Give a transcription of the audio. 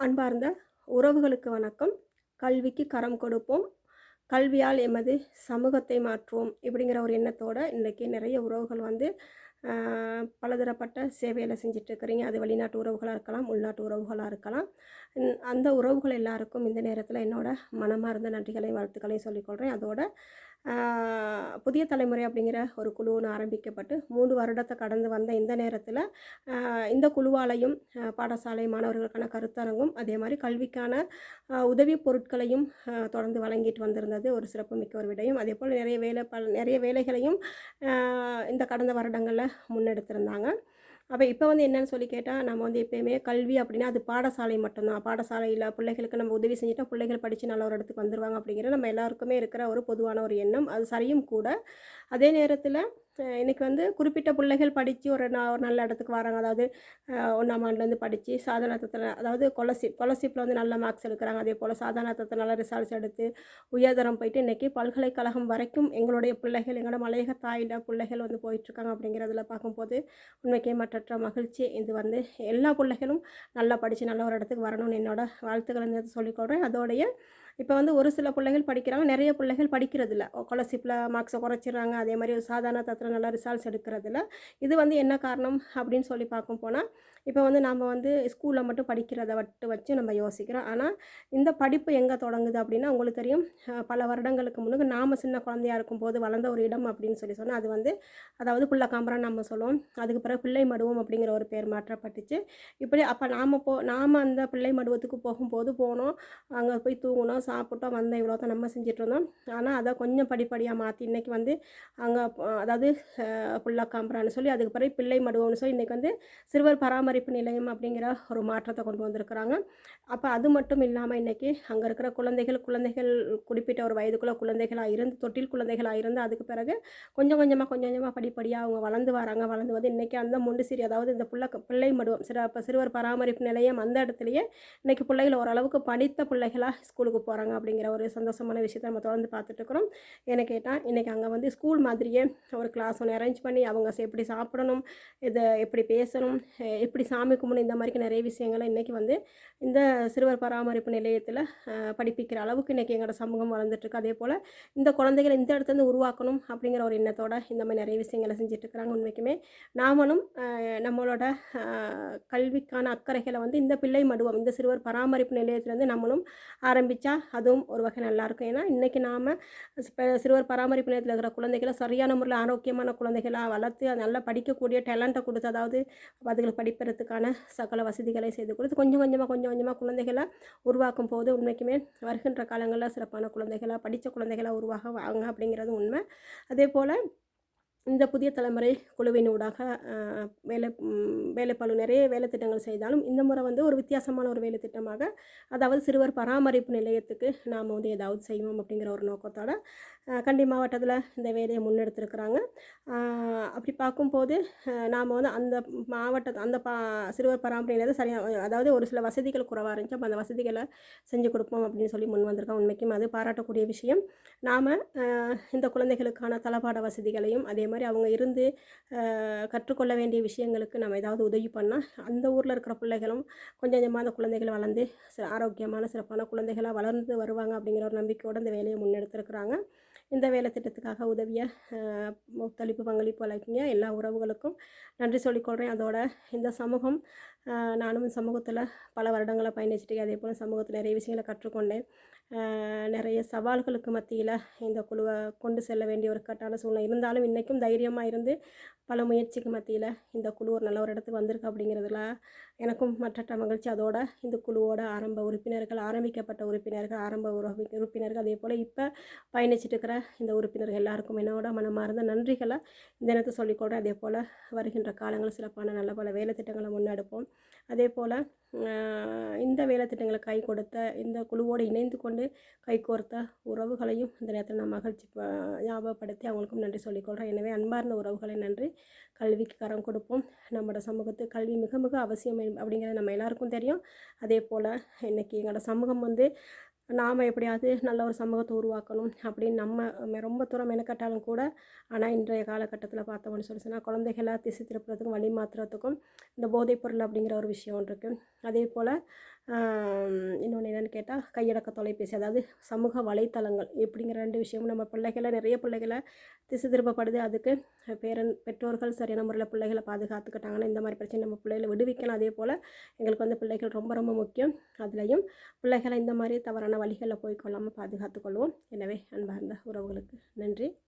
அன்பார்ந்த உறவுகளுக்கு வணக்கம். கல்விக்கு கரம் கொடுப்போம். கல்வியால் எமது சமூகத்தை மாற்றுவோம் இப்படிங்கிற ஒரு எண்ணத்தோடு இன்றைக்கி நிறைய உறவுகள் வந்து பலதரப்பட்ட சேவையில் செஞ்சிட்ருக்கிறீங்க அது வெளிநாட்டு உறவுகளாக இருக்கலாம் உள்நாட்டு உறவுகளாக இருக்கலாம். அந்த உறவுகள் எல்லாருக்கும் இந்த நேரத்தில் என்னோட மனமார்ந்த நன்றிகளையும் வாழ்த்துக்களையும் சொல்லிக்கொள்கிறேன் அதோட புதிய தலைமுறை அப்படிங்கிற ஒரு குழு ஒன்று ஆரம்பிக்கப்பட்டு மூன்று வருடத்தை கடந்து வந்த இந்த நேரத்தில் இந்த குழுவாலையும் பாடசாலை மாணவர்களுக்கான கருத்தரங்கும் அதே மாதிரி கல்விக்கான உதவி உதவிப் பொருட்களையும் தொடர்ந்து வழங்கிட்டு வந்திருந்தது ஒரு சிறப்புமிக்க ஒரு விடயம். அதே போல் நிறைய வேலை பல நிறைய வேலைகளையும் இந்த கடந்த வருடங்களில் முன்னெடுத்திருந்தாங்க. அப்போ இப்போ வந்து என்னன்னு சொல்லி கேட்டால் நம்ம வந்து எப்பயுமே கல்வி அப்படின்னா அது பாடசாலை மட்டும்தான். பாடசாலையில் பிள்ளைகளுக்கு நம்ம உதவி செஞ்சுட்டா பிள்ளைகள் படித்து நல்ல ஒரு இடத்துக்கு வந்துடுவாங்க அப்படிங்கிற நம்ம எல்லாருக்குமே இருக்கிற ஒரு பொதுவான ஒரு எண்ணம். அது சரியும் கூட. அதே நேரத்தில் இன்றைக்கி வந்து குறிப்பிட்ட பிள்ளைகள் படித்து ஒரு ந- ஒரு நல்ல இடத்துக்கு வராங்க. அதாவது ஒன்றாம் ஆண்டுலேருந்து படித்து சாதாரணத்தில் அதாவது கொலசிப் கொலசிப்பில் வந்து நல்ல மார்க்ஸ் எடுக்கிறாங்க. அதே போல் சாதாரணத்தை நல்ல ரிசல்ட்ஸ் எடுத்து உயர்தரம் போயிட்டு இன்றைக்கி பல்கலைக்கழகம் வரைக்கும் எங்களுடைய பிள்ளைகள் எங்களோட மலையக தாயில் பிள்ளைகள் வந்து போயிட்டுருக்காங்க அப்படிங்கிறதுல பார்க்கும்போது உண்மைக்கே மற்றற்ற மகிழ்ச்சி. இது வந்து எல்லா பிள்ளைகளும் நல்லா படித்து நல்ல ஒரு இடத்துக்கு வரணும்னு என்னோட வாழ்த்துக்கள் இந்த சொல்லிக்கொள்கிறேன் அதோடைய இப்போ வந்து ஒரு சில பிள்ளைகள் படிக்கிறாங்க நிறைய பிள்ளைகள் படிக்கிறதில்ல. ஸ்காலர்ஷிப்பில் மார்க்ஸை குறைச்சிடுறாங்க. அதே மாதிரி ஒரு சாதாரண தத்தில் நல்லா ரிசால்ட்ஸ் எடுக்கிறதில்ல. இது வந்து என்ன காரணம் அப்படின்னு சொல்லி பார்க்கும் போனால் இப்போ வந்து நம்ம வந்து ஸ்கூலில் மட்டும் படிக்கிறத வட்டு வச்சு நம்ம யோசிக்கிறோம். ஆனால் இந்த படிப்பு எங்கே தொடங்குது அப்படின்னா உங்களுக்கு தெரியும் பல வருடங்களுக்கு முன்னுக்கு நாம் சின்ன குழந்தையா இருக்கும்போது வளர்ந்த ஒரு இடம் அப்படின்னு சொல்லி சொன்னால் அது வந்து அதாவது புள்ளக்காம்பரம் நம்ம சொல்லுவோம். அதுக்கு பிறகு பிள்ளை மடுவோம் அப்படிங்கிற ஒரு பேர் மாற்றப்பட்டுச்சு. இப்படி அப்போ நாம் போ நாம் அந்த பிள்ளை மடுவத்துக்கு போகும்போது போனோம் அங்கே போய் தூங்கினோம் சாப்பிட்டோம் வந்தோம் இவ்வளோ தான் நம்ம செஞ்சுட்டு இருந்தோம். ஆனால் அதை கொஞ்சம் படிப்படியாக மாற்றி இன்றைக்கி வந்து அங்கே அதாவது அஹ், புள்ளக்காம்பரான்னு சொல்லி அதுக்கு பிறகு பிள்ளை மடுவோம்னு சொல்லி இன்றைக்கி வந்து சிறுவர் பராமரிப்பு நிலையம் அப்படிங்கிற ஒரு மாற்றத்தை கொண்டு வந்திருக்கிறாங்க. அப்போ அது மட்டும் இல்லாமல் இன்றைக்கி அங்கே இருக்கிற குழந்தைகள் குழந்தைகள் குறிப்பிட்ட ஒரு வயதுக்குள்ளே குழந்தைகளாக இருந்து தொட்டில் குழந்தைகளாக இருந்து அதுக்கு பிறகு கொஞ்சம் கொஞ்சமாக கொஞ்சம் கொஞ்சமாக படிப்படியாக அவங்க வளர்ந்து வராங்க. வளர்ந்து வந்து இன்றைக்கி அந்த முண்டுசிரி அதாவது இந்த பிள்ளை பிள்ளை மடுவம் சிற இப்போ சிறுவர் பராமரிப்பு நிலையம் அந்த இடத்துலையே இன்றைக்கி பிள்ளைகள் ஓரளவுக்கு படித்த பிள்ளைகளாக ஸ்கூலுக்கு போகிறாங்க அப்படிங்கிற ஒரு சந்தோஷமான விஷயத்தை நம்ம தொடர்ந்து பார்த்துட்டு இருக்கிறோம். என்ன கேட்டால் இன்றைக்கி அங்கே வந்து ஸ்கூல் மாதிரியே ஒரு கிளாஸ் ஒன்று அரேஞ்ச் பண்ணி அவங்க எப்படி சாப்பிடணும் இதை எப்படி பேசணும் எப்படி இப்படி சாமி கும்பிடணும் இந்த மாதிரி நிறைய விஷயங்களை இன்றைக்கி வந்து இந்த சிறுவர் பராமரிப்பு நிலையத்தில் படிப்பிக்கிற அளவுக்கு இன்றைக்கி எங்களோட சமூகம் வளர்ந்துட்டுருக்கு. அதே போல் இந்த குழந்தைகளை இந்த இடத்துல உருவாக்கணும் அப்படிங்கிற ஒரு எண்ணத்தோட இந்த மாதிரி நிறைய விஷயங்களை செஞ்சுட்டு இருக்கிறாங்க உண்மைக்குமே. நாமளும் நம்மளோட கல்விக்கான அக்கறைகளை வந்து இந்த பிள்ளை மடுவம் இந்த சிறுவர் பராமரிப்பு நிலையத்திலேருந்து நம்மளும் ஆரம்பித்தா அதுவும் ஒரு வகை நல்லாயிருக்கும் ஏன்னா இன்றைக்கி நாம் சிறுவர் பராமரிப்பு நிலையத்தில் இருக்கிற குழந்தைகளை சரியான முறையில் ஆரோக்கியமான குழந்தைகளாக வளர்த்து நல்லா படிக்கக்கூடிய டேலண்ட்டை கொடுத்து அதாவது அதுகளுக்கு படிப்பதற்கான சகல வசதிகளை செய்து கொடுத்து கொஞ்சம் கொஞ்சமாக கொஞ்சம் கொஞ்சமாக குழந்தைகளை உருவாக்கும் போது உண்மைக்குமே வருகின்ற காலங்களில் சிறப்பான குழந்தைகளாக படித்த குழந்தைகளாக உருவாக வாங்க அப்படிங்கிறது உண்மை. அதே போல் இந்த புதிய தலைமுறை குழுவினூடாக வேலை ம், நிறைய வேலை திட்டங்கள் செய்தாலும் இந்த முறை வந்து ஒரு வித்தியாசமான ஒரு வேலை திட்டமாக அதாவது சிறுவர் பராமரிப்பு நிலையத்துக்கு நாம் வந்து ஏதாவது செய்வோம் அப்படிங்கிற ஒரு நோக்கத்தோட கண்டி மாவட்டத்தில் இந்த வேலையை முன்னெடுத்திருக்கிறாங்க. அப்படி பார்க்கும்போது நாம் வந்து அந்த மாவட்ட அந்த பா சிறுவர் பராமரிப்பு நிலையத்தை சரியாக அதாவது ஒரு சில வசதிகள் குறைவாக இருந்துச்சு அப்போ அந்த வசதிகளை செஞ்சு கொடுப்போம் அப்படின்னு சொல்லி முன் வந்திருக்கோம். உண்மைக்கும் அது பாராட்டக்கூடிய விஷயம். நாம் இந்த குழந்தைகளுக்கான தளபாட வசதிகளையும் அதே மாதிரி அவங்க இருந்து கற்றுக்கொள்ள வேண்டிய விஷயங்களுக்கு நம்ம ஏதாவது உதவி பண்ணால் அந்த ஊரில் இருக்கிற பிள்ளைகளும் கொஞ்சம் கொஞ்சமாக அந்த குழந்தைகள் வளர்ந்து சில ஆரோக்கியமான சிறப்பான குழந்தைகளாக வளர்ந்து வருவாங்க அப்படிங்கிற ஒரு நம்பிக்கையோடு இந்த வேலையை முன்னெடுத்திருக்கிறாங்க. இந்த வேலை திட்டத்துக்காக உதவிய ஒத்துழைப்பு பங்களிப்பு வழங்கிய எல்லா உறவுகளுக்கும் நன்றி சொல்லிக்கொள்கிறேன் அதோட இந்த சமூகம் நானும் சமூகத்தில் பல வருடங்களை பயணிச்சுட்டு அதே போல் சமூகத்தில் நிறைய விஷயங்களை கற்றுக்கொண்டேன். நிறைய சவால்களுக்கு மத்தியில் இந்த குழுவை கொண்டு செல்ல வேண்டிய ஒரு கட்டான சூழ்நிலை. இருந்தாலும் இன்றைக்கும் தைரியமாக இருந்து பல முயற்சிக்கு மத்தியில் இந்த குழு ஒரு நல்ல ஒரு இடத்துக்கு வந்திருக்கு அப்படிங்கிறதுல எனக்கும் மற்ற மகிழ்ச்சி. அதோட இந்த குழுவோட ஆரம்ப உறுப்பினர்கள் ஆரம்பிக்கப்பட்ட உறுப்பினர்கள் ஆரம்ப உறுப்பினர்கள் அதே போல் இப்போ பயணிச்சுட்டு இருக்கிற இந்த உறுப்பினர்கள் எல்லாருக்கும் என்னோட மனமார்ந்த நன்றிகளை இந்த நேரத்தை சொல்லிக்கொள்கிறேன் அதே போல் வருகின்ற காலங்கள் சிறப்பான நல்ல பல வேலை திட்டங்களை முன்னெடுப்போம். அதே போல் இந்த வேலைத்திட்டங்களை கை கொடுத்த இந்த குழுவோடு இணைந்து கொண்டு கைகோர்த்த உறவுகளையும் இந்த நேரத்தில் நான் மகிழ்ச்சி ஞாபகப்படுத்தி அவங்களுக்கும் நன்றி சொல்லிக்கொள்கிறேன் எனவே அன்பார்ந்த உறவுகளை நன்றி. கல்விக்கு கரம் கொடுப்போம். நம்மளோட சமூகத்து கல்வி மிக மிக அவசியம் அப்படிங்கிறது நம்ம எல்லாருக்கும் தெரியும். அதே போல் இன்றைக்கி எங்களோட சமூகம் வந்து நாம் எப்படியாவது நல்ல ஒரு சமூகத்தை உருவாக்கணும் அப்படின்னு நம்ம ரொம்ப தூரம் மெனக்கட்டாலும் கூட ஆனால் இன்றைய காலகட்டத்தில் பார்த்தோம்னு சொல்லி சொன்னால் குழந்தைகளை திசை திருப்புறதுக்கும் வழி மாற்றுறதுக்கும் இந்த போதைப்பொருள் அப்படிங்கிற ஒரு விஷயம் இருக்குது அதே போல் இன்னொன்று கேட்டால் கையடக்க தொலைபேசி அதாவது சமூக வலைத்தளங்கள் இப்படிங்கிற ரெண்டு விஷயமும் நம்ம பிள்ளைகளை நிறைய பிள்ளைகளை திசை திருப்பப்படுது. அதுக்கு பேரன் பெற்றோர்கள் சரியான முறையில் பிள்ளைகளை பாதுகாத்துக்கிட்டாங்கன்னா இந்த மாதிரி பிரச்சனை நம்ம பிள்ளைகளை விடுவிக்கணும் அதே போல் எங்களுக்கு வந்து பிள்ளைகள் ரொம்ப ரொம்ப முக்கியம். அதுலேயும் பிள்ளைகளை இந்த மாதிரி தவறான வழிகளில் போய்க்கொள்ளாமல் பாதுகாத்துக்கொள்வோம் எனவே அன்பார்ந்த உறவுகளுக்கு நன்றி.